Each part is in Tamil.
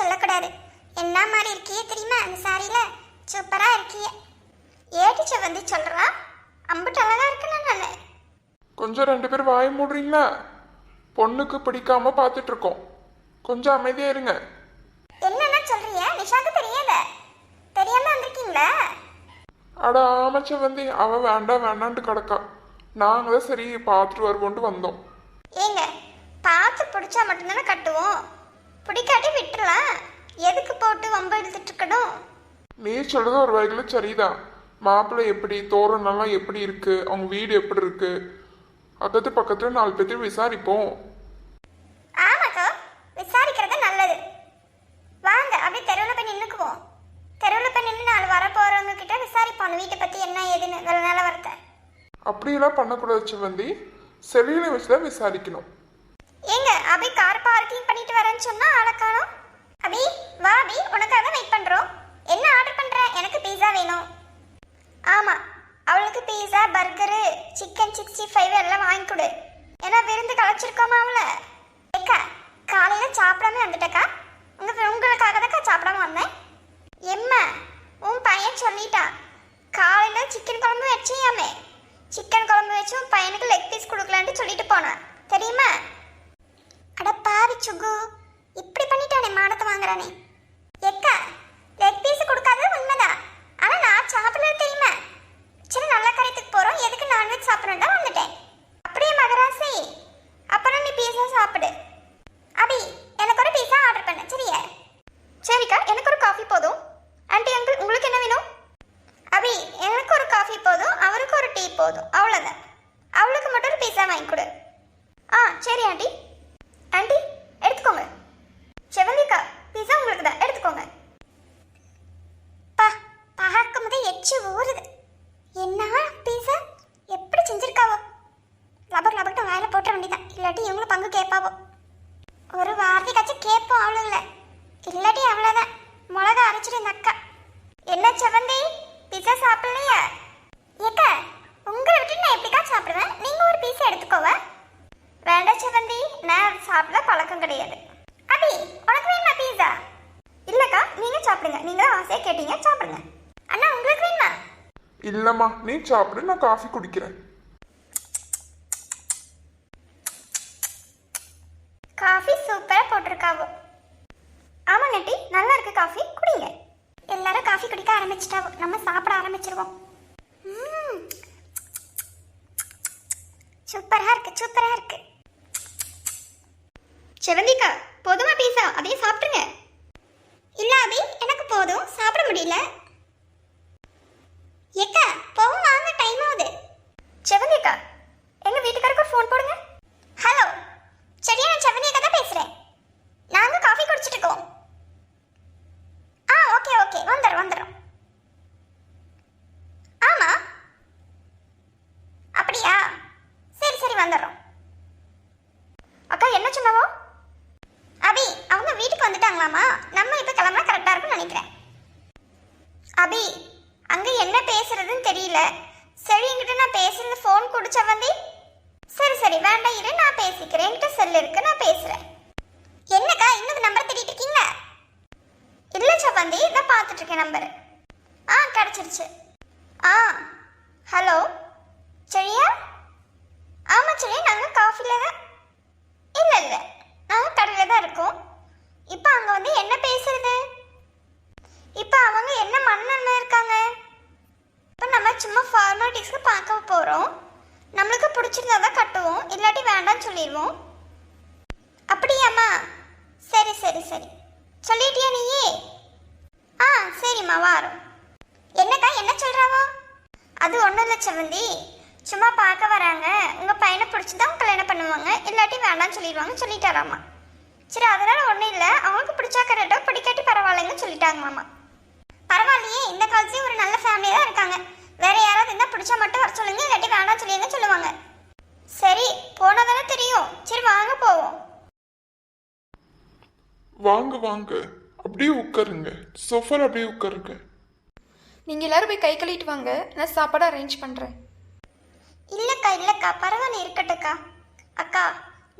சொல்லக்கூடாது. என்ன மாதிரி இருக்கியே தெரியுமா அந்த சாரியில சூப்பரா இருக்கியே. ஏடிச்ச வந்து சொல்றா? அம்புட்டு அழகா இருக்குன்னு நான் கொஞ்சம் ரெண்டு பேரும் வாய் மூடுறீங்களா? பொண்ணுக்கு பிடிக்காம பார்த்துட்டு இருக்கோம். கொஞ்சம் அமைதியா இருங்க. என்னென்ன சொல்றிய? நிஷாக்கு தெரியாத? தெரியாம வந்திருக்கீங்களா? அட ஆமச்ச வந்து அவ வேண்டாம் வேண்டான்ட்டு கிடக்கா. நாங்க தான் சரி பார்த்துட்டு வருவோன்ட்டு வந்தோம். ஏங்க பார்த்து பிடிச்சா மட்டும்தானே கட்டுவோம். பிடிக்காட்டி விட்டுறலாம். எதுக்கு போட்டு வம்ப எடுத்துட்டு இருக்கணும்? நீ சொல்றது ஒரு வகையில் சரிதான். மாப்பிள்ளை எப்படி தோரணெல்லாம் எப்படி இருக்கு அவங்க வீடு எப்படி இருக்கு பக்கத்து பக்கத்துல நாலு பேர்த்தையும் விசாரிப்போம். ஆமாக்கா விசாரிக்கிறது நல்லது. வாங்க அப்படியே தெருவில் போய் நின்றுக்குவோம் தெருவில் போய் நின்று நாலு வர போகிறவங்க கிட்ட விசாரிப்போம் வீட்டை பற்றி என்ன ஏதுன்னு நல்ல நல்ல வரத்தை அப்படியெல்லாம் பண்ணக்கூடாது சிவந்தி செல்லியில் வச்சு தான் விசாரிக்கணும் ஏங்க அபி கார் பார்க்கிங் பண்ணிட்டு வரேன்னு சொன்னா ஆளை அபி வா அபி உனக்காக வெயிட் பண்றோம். என்ன ஆர்டர் பண்ற? எனக்கு பீஸா வேணும். ஆமா அவளுக்கு pizza burger chicken sixty five எல்லாம் வாங்கி கொடு. ஏன்னா விருந்து கலைச்சிருக்கோமா அவள? ஏக்கா காலையில சாப்பிடாம வந்துட்டக்கா உங்க உங்களுக்காக தான் சாப்பிடாம வந்தேன். எம்மா உன் பையன் சொல்லிட்டான் காலையில சிக்கன் குழம்பு வச்சியாமே சிக்கன் குழம்பு வச்சு உன் பையனுக்கு லெக் பீஸ் கொடுக்கலான்ட்டு சொல்லிட்டு போனான் தெரியுமா அட பாவி சுகு இப்படி பண்ணிட்டானே மானத்தை வாங்குறானே எக்கா லெக் பீஸ் கொடுக்காதது உண்மைதான் ஆனா நான் சாப்பிடல தெரியுமா சரி நல்ல கரைத்துக்கு போறோம் எதுக்கு நான்வெஜ் சாப்பிடணும் வந்துட்டேன் அப்படியே மகராசி அப்புறம் நீ பீஸா சாப்பிடு அபி எனக்கு ஒரு பீஸா ஆர்டர் பண்ண சரியா சரிக்கா எனக்கு ஒரு காஃபி போதும் ஆண்டி அங்கிள் உங்களுக்கு என்ன வேணும் அபி எனக்கு ஒரு காஃபி போதும் அவருக்கு ஒரு டீ போதும் அவ்வளோதான் அவளுக்கு மட்டும் ஒரு பீஸா வாங்கி கொடு ஆ சரி ஆண்டி ஆண்டி எடுத்துக்கோங்க செவந்திக்கா பீஸா உங்களுக்கு தான் எடுத்துக்கோங்க பா பார்க்கும் போதே எச்சு ஊறுது என்ன பீஸா எப்படி செஞ்சிருக்காவோ லபக் லபக்ட்டு வாயில போட்ட வேண்டியதான் இல்லாட்டி இவங்களும் பங்கு கேட்பாவோ ஒரு வார்த்தைக்காச்சும் கேட்போம் அவ்வளோல இல்லாட்டி அவ்வளோதான் மிளகா அரைச்சிட்டு இந்த அக்கா என்ன செவந்தி பீஸா சாப்பிடலையா ஏக்கா உங்களை விட்டு நான் எப்படிக்கா சாப்பிடுவேன் நீங்க ஒரு பீஸா எடுத்துக்கோவ வேண்டாம் செவந்தி நான் சாப்பிட பழக்கம் கிடையாது அபி உனக்கு வேணுமா பீஸா இல்லக்கா நீங்க சாப்பிடுங்க நீங்க தான் ஆசையா கேட்டீங்க சாப்பிடுங்க அண்ணா உங்களுக்கு வேணுமா இல்லைம்மா நீ சாப்பிடு நான் காஃபி குடிக்கிறேன். காஃபி சூப்பரா போட்டிருக்காவோ. ஆமாங்க டி நல்லா இருக்கு காஃபி குடிங்க. எல்லாரும் காஃபி குடிக்க ஆரம்பிச்சிட்டாவோ. நம்ம சாப்பிட ஆரம்பிச்சிருவோம். ம்ம். சூப்பரா இருக்கு சூப்பரா இருக்கு. செவந்திக்கா போதுமா பீஸா அதையும் சாப்பிடுங்க இல்ல அபி எனக்கு போதும். சாப்பிட முடியல. ஏக்கா போவோம் வாங்க டைம் ஆகுது. செவந்திக்கா எங்க வீட்டுக்காருக்கு ஒரு ஃபோன் போடுங்க. ஹலோ சரியா நான் செவந்தியக்கா தான் பேசுறேன். நாங்க காஃபி குடிச்சிட்டு இருக்கோம் ஆ ஓகே ஓகே வந்துடுறோம் வந்துடுறோம் ஆமா அப்படியா சரி சரி வந்துடுறோம் அக்கா என்ன சொன்னவோ அபி அவங்க வீட்டுக்கு வந்துட்டாங்களாமா நம்ம இப்போ கிளம்புனா கரெக்டாக இருக்கும்னு நினைக்கிறேன் அபி அங்க என்ன சரி என்கிட்ட நான் பேசுறது ஃபோன் குடிச்ச வந்தி சரி சரி வேண்டாம் இரு நான் பேசிக்கிறேன். என்கிட்ட செல் இருக்கு நான் பேசுறேன். என்னக்கா இன்னும் நம்பர் தேடிட்டு இருக்கீங்க? இல்ல சவந்தி நான் பார்த்துட்டு இருக்கேன் நம்பர் ஆ கிடைச்சிருச்சு. ஆ ஹலோ சரியா? ஆமா சரியா நாங்கள் காஃபில தான். இல்ல இல்ல நாங்கள் கடையில் தான் இருக்கோம். இப்போ அங்கே வந்து என்ன பேசுறது? இப்போ அவங்க என்ன மண்ணெண்ண இருக்காங்க? இப்போ நம்ம சும்மா ஃபார்மாலிட்டிஸ்க்கு பார்க்க போகிறோம் நம்மளுக்கு பிடிச்சிருந்தா தான் கட்டுவோம். இல்லாட்டி வேண்டாம்னு சொல்லிடுவோம். அப்படியாம்மா? சரி சரி சரி. சொல்லிட்டியா நீயே? ஆ சரிம்மா வாரோம். என்னக்கா என்ன சொல்கிறாவோ அது ஒன்றும் இல்லை செவந்தி சும்மா பார்க்க வராங்க. உங்கள் பையனை பிடிச்சிதான் கல்யாணம் பண்ணுவாங்க. இல்லாட்டி வேண்டாம்னு சொல்லிடுவாங்க சொல்லிட்டாராம்மா. சரி அதனால் ஒன்றும் இல்லை. அவங்களுக்கு பிடிச்சா கரெக்டாக பிடிக்காட்டி பரவாயில்லைன்னு சொல்லிட்டாங்க மாமா. இந்த காலத்துலயும் ஒரு நல்ல ஃபேமிலி தான் இருக்காங்க. வேற யாராவது இருந்தா பிடிச்சா மட்டும் வர சொல்லுங்க இல்லாட்டி வேணாம் சொல்லுங்க சொல்லுவாங்க. சரி போனதானே தெரியும். சரி வாங்க போவோம். வாங்க வாங்க. அப்படியே உட்காருங்க. சோஃபால அப்படியே உட்காருங்க. நீங்கள் எல்லாரும் போய் கை கழுவிட்டு வாங்க. நான் சாப்பாடு அரேஞ்ச் பண்ணுறேன் இல்லக்கா இல்லக்கா. பரவாயில்ல இருக்கட்டும்க்கா. அக்கா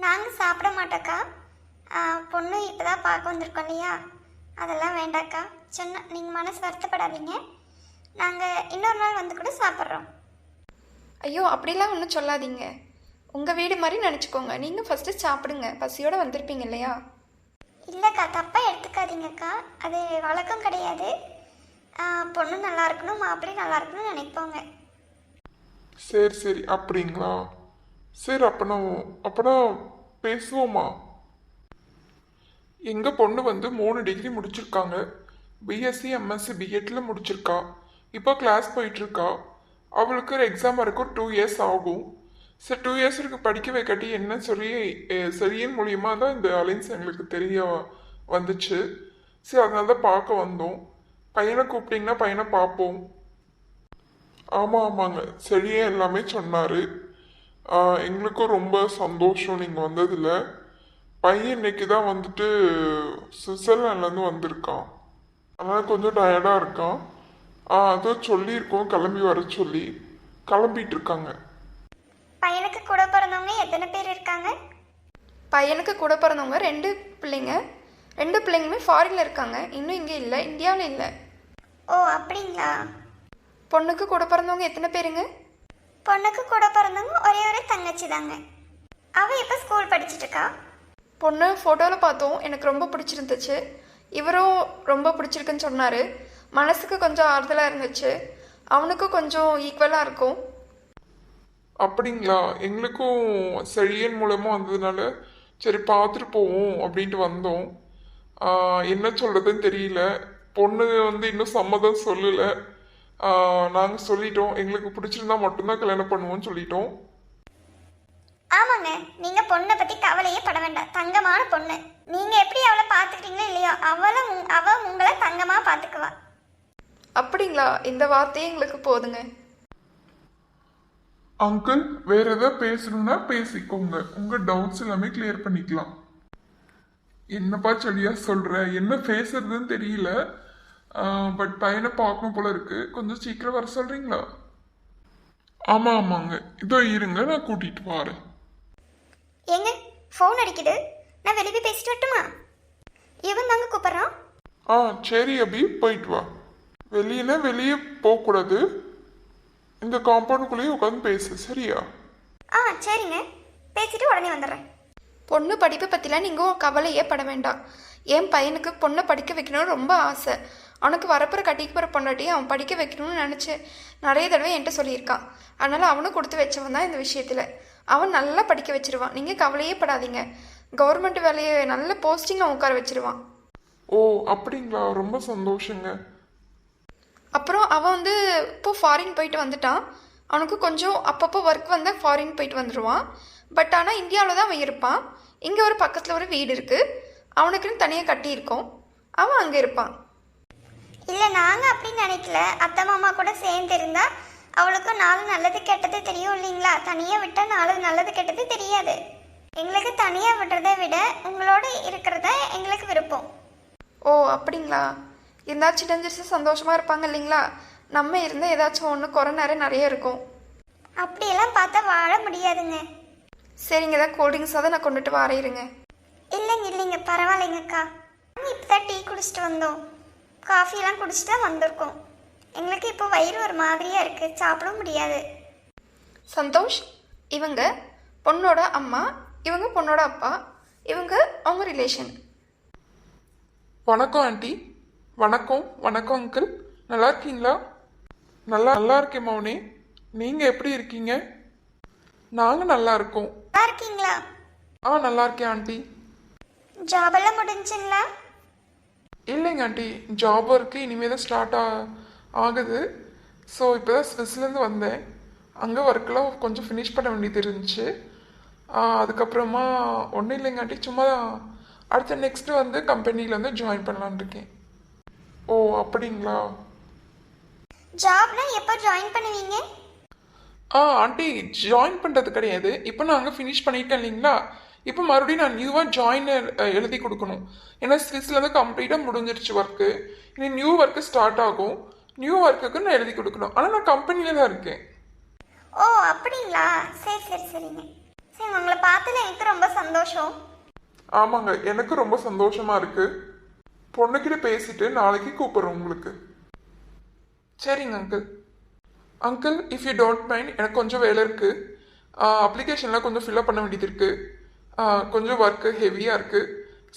நாங்க சாப்பிட மாட்டோக்கா பொண்ணு இப்போ தான் பார்க்க வந்திருக்கோம் இல்லையா? அதெல்லாம் வேண்டாக்கா சொன்ன நீங்கள் மனசு வருத்தப்படாதீங்க. நாங்கள் இன்னொரு நாள் வந்து கூட சாப்பிட்றோம். ஐயோ அப்படிலாம் ஒன்றும் சொல்லாதீங்க. உங்கள் வீடு மாதிரி நினச்சிக்கோங்க. நீங்கள் ஃபஸ்ட்டு சாப்பிடுங்க. பசியோடு வந்திருப்பீங்க இல்லையா? இல்லைக்கா தப்பாக எடுத்துக்காதீங்கக்கா. அது வழக்கம் கிடையாது. பொண்ணு நல்லா இருக்கணும் மாப்பிள்ளை நல்லா இருக்கணும்னு நினைப்போங்க. சரி சரி. அப்படிங்களா? சரி அப்பனா அப்பனா பேசுவோமா? எங்க பொண்ணு வந்து மூணு டிகிரி முடிச்சிருக்காங்க. பிஎஸ்சி எம்எஸ்சி பிஎட்டில் முடிச்சிருக்கா. இப்போ கிளாஸ் போயிட்டுருக்கா. அவளுக்கு ஒரு எக்ஸாம் வரைக்கும் டூ இயர்ஸ் ஆகும். சரி டூ இயர்ஸுக்கு படிக்க வைக்காட்டி என்ன சொல்லி சரியின் மூலியமாக தான் இந்த அலைன்ஸ் எங்களுக்கு தெரிய வந்துச்சு. சரி அதனால தான் பார்க்க வந்தோம். பையனை கூப்பிட்டீங்கன்னா பையனை பார்ப்போம். ஆமாம் ஆமாங்க. சரியே எல்லாமே சொன்னார். எங்களுக்கும் ரொம்ப சந்தோஷம் நீங்கள் வந்ததில். பையன் இன்னைக்கு தான் வந்துட்டு சுவிட்சர்லாண்ட்லேருந்து வந்திருக்கான். அதனால் கொஞ்சம் டயர்டாக இருக்கான். ஆ, அதோ சொல்லியிருக்கோம். கிளம்பி வர சொல்லி கிளம்பிட்டு இருக்காங்க. பையனுக்கு கூட பிறந்தவங்க எத்தனை பேர் இருக்காங்க? பையனுக்கு கூட பிறந்தவங்க ரெண்டு பிள்ளைங்க. ரெண்டு பிள்ளைங்களுமே ஃபாரினில் இருக்காங்க. இன்னும் இங்கே இல்லை. இந்தியாவில் இல்லை. ஓ அப்படிங்களா? பொண்ணுக்கு கூட பிறந்தவங்க எத்தனை பேருங்க? பொண்ணுக்கு கூட பிறந்தவங்க ஒரே ஒரு தங்கச்சி தாங்க. அவள் இப்போ ஸ்கூல் படிச்சுட்டு இருக்கா? பொண்ணு ஃபோட்டோவில் பார்த்தோம். எனக்கு ரொம்ப பிடிச்சிருந்துச்சு. இவரும் ரொம்ப பிடிச்சிருக்குன்னு சொன்னார். மனசுக்கு கொஞ்சம் ஆறுதலாக இருந்துச்சு. அவனுக்கும் கொஞ்சம் ஈக்குவலாக இருக்கும். அப்படிங்களா? எங்களுக்கும் செழியன் மூலமாக வந்ததுனால சரி பார்த்துட்டு போவோம் அப்படின்ட்டு வந்தோம். என்ன சொல்கிறதுன்னு தெரியல. பொண்ணு வந்து இன்னும் சம்மதம் சொல்லலை. நாங்கள் சொல்லிட்டோம். எங்களுக்கு பிடிச்சிருந்தா மட்டும்தான் கல்யாணம் பண்ணுவோம்னு சொல்லிட்டோம். ஆமாங்க நீங்க பொண்ணை பத்தி கவலையே பட வேண்டாம். தங்கமான பொண்ணு. நீங்க எப்படி அவளை பாத்துக்கிட்டீங்களோ இல்லையோ அவளை உங்- அவ உங்களை தங்கமா பாத்துக்குவா அப்படிங்களா? இந்த வார்த்தையே எங்களுக்கு போதுங்க. அங்கிள் வேற ஏதாவது பேசணும்னா பேசிக்கோங்க. உங்கள் டவுட்ஸ் எல்லாமே கிளியர் பண்ணிக்கலாம். என்னப்பா செடியா சொல்ற? என்ன பேசுறதுன்னு தெரியல. பட் பையனை பார்க்கணும் போல இருக்கு. கொஞ்சம் சீக்கிரம் வர சொல்றீங்களா? ஆமா ஆமாங்க. இதோ இருங்க நான் கூட்டிட்டு வரேன். ஏங்க ஃபோன் அடிக்குது. நான் வெளியே போய் பேசிட்டு வரட்டுமா? இவன் தாங்க கூப்பிடுறான்? ஆ சரி அபி போயிட்டு வா. வெளியனா வெளியே போகக்கூடாது. இந்த காம்பவுண்டுக்குள்ளேயே உட்காந்து பேசு சரியா? ஆ சரிங்க. பேசிட்டு உடனே வந்துடுறேன். பொண்ணு படிப்பை பற்றிலாம் நீங்கள் கவலையே பட வேண்டாம். என் பையனுக்கு பொண்ணை படிக்க வைக்கணும்னு ரொம்ப ஆசை. அவனுக்கு வரப்புற கட்டிக்கு போகிற பொண்டாட்டியை அவன் படிக்க வைக்கணும்னு நினச்சி நிறைய தடவை என்கிட்ட சொல்லியிருக்கான். அதனால் அவனும் கொடுத்து வச்சவன் தான் இந்த விஷயத்தில். அவன் நல்லா படிக்க வச்சிருவான். நீங்கள் கவலையே படாதீங்க. கவர்மெண்ட் வேலையை நல்ல போஸ்டிங் அவன் உட்கார வச்சிருவான். ஓ அப்படிங்களா? ரொம்ப சந்தோஷங்க. அப்புறம் அவன் வந்து இப்போ ஃபாரின் போயிட்டு வந்துட்டான். அவனுக்கு கொஞ்சம் அப்பப்போ ஒர்க் வந்தால் ஃபாரின் போயிட்டு வந்துடுவான் பட் ஆனால் இந்தியாவில் தான் அவன் இருப்பான். இங்கே ஒரு பக்கத்தில் ஒரு வீடு இருக்குது அவனுக்குன்னு தனியாக கட்டியிருக்கோம். அவன் அங்கே இருப்பான். இல்ல நாங்க அப்படி நினைக்கல. அத்தை மாமா கூட சேர்ந்து இருந்தா அவளுக்கும் நாலு நல்லது கெட்டது தெரியும் இல்லைங்களா? தனியா விட்டா நாலு நல்லது கெட்டது தெரியாது. எங்களுக்கு தனியா விடுறதை விட உங்களோட இருக்கிறத எங்களுக்கு விருப்பம். ஓ அப்படிங்களா? இருந்தால் சின்னஞ்சிரிச்சு சந்தோஷமாக இருப்பாங்க இல்லைங்களா? நம்ம இருந்தால் ஏதாச்சும் ஒன்று குறை நேரம் நிறைய இருக்கும். அப்படியெல்லாம் பார்த்தா வாழ முடியாதுங்க. சரிங்க ஏதாவது கூல்ட்ரிங்க்ஸாக தான் நான் கொண்டுட்டு வரேன் இருங்க இல்லைங்க இல்லைங்க பரவாயில்லைங்கக்கா. இப்போ தான் டீ குடிச்சிட்டு வந்தோம். காஃபிலாம் குடிச்சிட்டு தான் வந்திருக்கோம். எங்களுக்கு இப்போ வயிறு ஒரு மாதிரியாக இருக்குது சாப்பிட முடியாது. சந்தோஷ் இவங்க பொண்ணோட அம்மா இவங்க பொண்ணோட அப்பா இவங்க அவங்க ரிலேஷன் வணக்கம் ஆண்டி. வணக்கம் வணக்கம் அங்கிள் நல்லா இருக்கீங்களா? நல்லா நல்லா இருக்கேன் மௌனி. நீங்கள் எப்படி இருக்கீங்க? நாங்கள் நல்லா இருக்கோம். நல்லா இருக்கீங்களா? ஆ நல்லா இருக்கேன் ஆண்டி. ஜாபெல்லாம் முடிஞ்சுங்களா? இல்லைங்க ஆண்டி. ஜாப் ஒர்க்கு இனிமேல் தான் ஸ்டார்ட் ஆ ஆகுது. ஸோ இப்போ தான் ஸ்விஸ்லேருந்து வந்தேன். அங்கே ஒர்க்கெலாம் கொஞ்சம் ஃபினிஷ் பண்ண வேண்டியது இருந்துச்சு. அதுக்கப்புறமா ஒன்றும் இல்லைங்க ஆண்டி சும்மா அடுத்த நெக்ஸ்ட்டு வந்து கம்பெனியில் வந்து ஜாயின் பண்ணலான்னு இருக்கேன். ஓ அப்படிங்களா? ஜாப்னா எப்போ ஜாயின் பண்ணுவீங்க? ஆ ஆண்டி ஜாயின் பண்ணுறது கிடையாது. இப்போ நான் அங்கே ஃபினிஷ் பண்ணிட்டேன் இல்லைங்களா? இப்போ மறுபடியும் நான் நியூவாக ஜாயினர் எழுதி கொடுக்கணும். ஏன்னா ஸ்விஸ்லேருந்து கம்ப்ளீட்டாக முடிஞ்சிருச்சு ஒர்க்கு இனி நியூ ஒர்க்கு ஸ்டார்ட் ஆகும். நியூ ஒர்க்குக்கு நான் எழுதி கொடுக்கணும். ஆனால் நான் கம்பெனியில் தான் இருக்கேன். ஓ அப்படிங்களா? சரி சரி சரிங்க. சரி உங்களை பார்த்ததுல எனக்கு ரொம்ப சந்தோஷம். ஆமாங்க எனக்கு ரொம்ப சந்தோஷமா இருக்கு. பொண்ணுக்கிட்ட பேசிட்டு நாளைக்கு கூப்பிடுறோம் உங்களுக்கு. சரிங்க uncle uncle if you don't mind எனக்கு கொஞ்சம் வேலை இருக்கு. அப்ளிகேஷன்லாம் கொஞ்சம் ஃபில்அப் பண்ண வேண்டியது இருக்கு. ஆ, கொஞ்சம் ஒர்க்கு ஹெவியாக இருக்கு.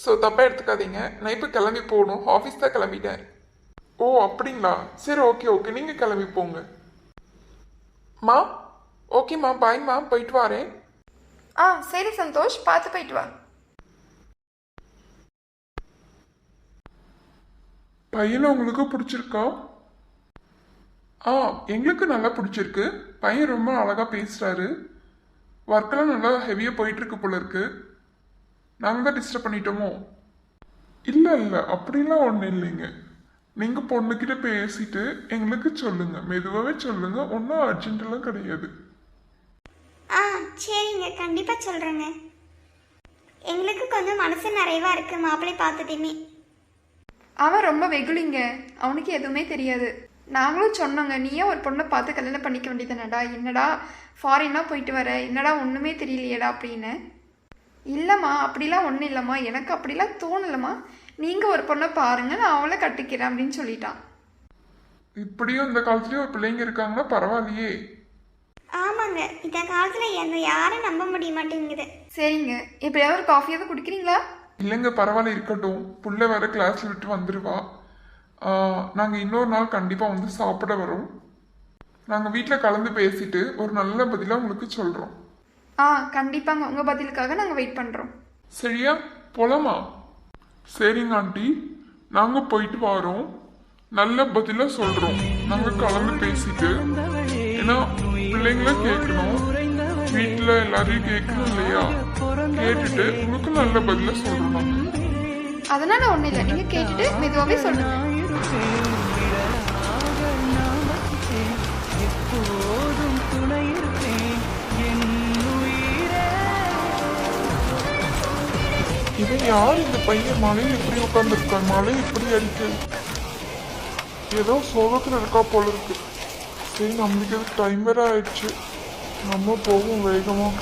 ஸோ தப்பாக எடுத்துக்காதீங்க. நான் இப்போ கிளம்பி போகணும். ஆஃபீஸ் தான் கிளம்பிட்டேன். ஓ அப்படிங்களா? சரி ஓகே ஓகே நீங்கள் கிளம்பி போங்க. மா ஓகேம்மா பாய்மா போயிட்டு வரேன். ஆ சரி சந்தோஷ். பார்த்து போயிட்டு வா. பையனை உங்களுக்கு பிடிச்சிருக்கா? ஆ எங்களுக்கு நல்லா பிடிச்சிருக்கு. பையன் ரொம்ப அழகா பேசுறாரு. ஒர்க்கெல்லாம் நல்லா ஹெவியாக போயிட்டு இருக்கு போல இருக்கு. நாங்கள் தான் டிஸ்டர்ப் பண்ணிட்டோமோ? இல்லை இல்லை. அப்படிலாம் ஒன்றும் இல்லைங்க. நீங்கள் பொண்ணுக்கிட்ட பேசிட்டு எங்களுக்கு சொல்லுங்க. மெதுவாகவே சொல்லுங்க. ஒன்றும் அர்ஜென்ட்டெல்லாம் கிடையாது. ஆ சரிங்க. கண்டிப்பாக சொல்கிறேங்க எங்களுக்கு கொஞ்சம் மனசு நிறைவா இருக்கு. மாப்பிள்ளை பார்த்ததுமே. அவன் ரொம்ப வெகுளிங்க. அவனுக்கு எதுவுமே தெரியாது. நாங்களும் சொன்னோங்க நீயே ஒரு பொண்ணை பார்த்து கல்யாணம் பண்ணிக்க வேண்டியதானடா என்னடா ஃபாரின்னா போயிட்டு வர? என்னடா ஒன்றுமே தெரியலையேடா அப்படின்னு. இல்லைம்மா அப்படிலாம் ஒன்றும் இல்லைம்மா. எனக்கு அப்படிலாம் தோணலம்மா. நீங்கள் ஒரு பொண்ணை பாருங்க நான் அவளை கட்டிக்கிறேன் அப்படின்னு சொல்லிட்டான். இப்படியும் இந்த காலத்துலேயும் ஒரு பிள்ளைங்க இருக்காங்கன்னா பரவாயில்லையே. ஆமாங்க இந்த காலத்தில் எந்த யாரும் நம்ப முடிய மாட்டேங்குது சரிங்க எப்படியாவது ஒரு காஃபியாவது குடிக்கிறீங்களா? இல்லைங்க பரவாயில்ல இருக்கட்டும். புள்ள வேற கிளாஸ்ல விட்டு வந்துடுவா நாங்கள் இன்னொரு நாள் கண்டிப்பாக வந்து சாப்பிட வரோம். நாங்கள் வீட்டில் கலந்து பேசிட்டு ஒரு நல்ல பதிலாக உங்களுக்கு சொல்கிறோம் ஆ கண்டிப்பாங்க. உங்கள் பதிலுக்காக நாங்கள் வெயிட் பண்ணுறோம் சரியா? போலாமா? சரிங்க ஆண்டி. நாங்கள் போயிட்டு வரோம். நல்ல பதிலாக சொல்கிறோம் நாங்கள் கலந்து பேசிட்டு. ஏன்னா பிள்ளைங்கள கேட்கணும். வீட்டில் எல்லாரையும் கேட்கணும் இல்லையா? கேட்டுட்டு உங்களுக்கு நல்ல பதிலாக சொல்கிறோம் நாங்கள் அதனால ஒன்றும் இல்லை. நீங்கள் கேட்டுட்டு மெதுவாகவே சொல்லுங்க. எப்போதும் துணை இவன் யார் இந்த பையன்? மலையில் இப்படி உட்காந்துருக்கான் மழை இப்படி அடிக்கு. ஏதோ சோகத்தில் இருக்கா போல இருக்கு. சரி நம்மளுக்கு டைம் வேற ஆயிடுச்சு. நம்ம போகும் வேகமாக